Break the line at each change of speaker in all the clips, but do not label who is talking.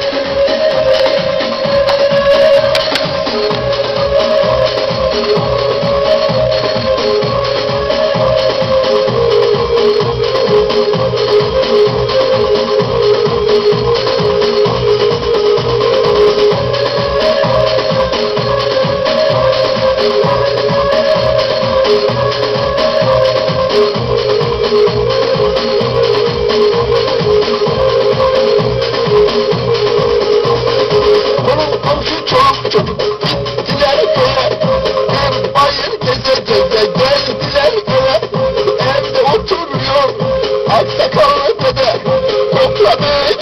Thank you.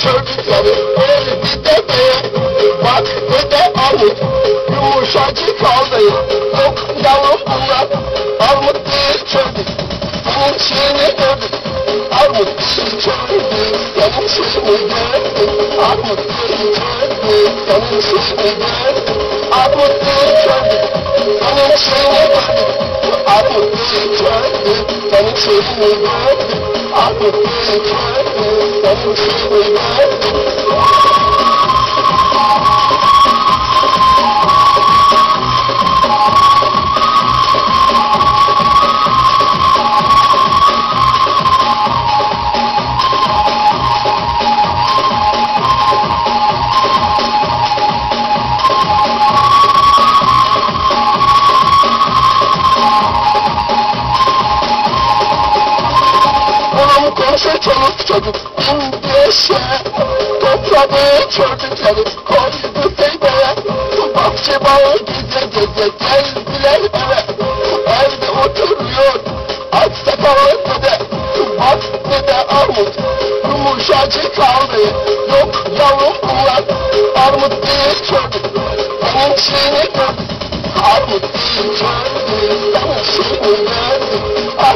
Topladığı çocukları verdi dedeye Bak dede armut yumuşacık kaldı. Yok yavrum bunlar armut değil çocuk. Bunun şeyini gördük Armut değil çocuk. Benim şeyimi gördük Armut değil çocuk. Benim şeyimi gördük Armut değil çocuk. Benim şeyimi gördük Armut değil çocuk. Benim şeyimi gördük I'm a man, I'm çoluk çocuk indeşe Topladığı çocukları koydu seybeye Bahçe bağı geze geze geldiler eve. Evde oturuyor aksakallı dede Bak dede armut yumuşacık kaldı. Yok yavrum bunlar armut değil çocuk Benim şeyini gördük Armut değil çocuk Benim şeyini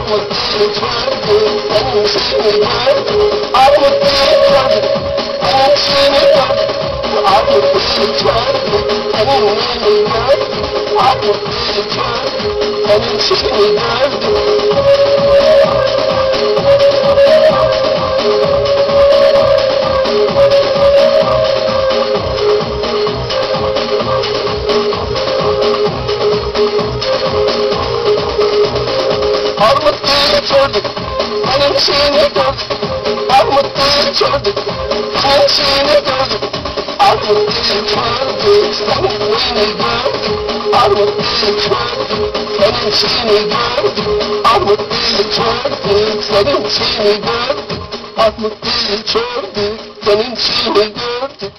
would be driving, that would be driving. I would be driving, I would be driving. I would be driving, and I would be driving. I would be driving, and I would be driving. Armutlu'yu gördük, Anamşi'ni gördük, Armutlu'yu gördük, Anamşi'ni gördük, Armutlu'yu gördük, Anamşi'ni gördük, Armutlu'yu gördük, Anamşi'ni gördük, Armutlu'yu gördük, Anamşi'ni gördük, Armutlu'yu gördük, Anamşi'ni gördük.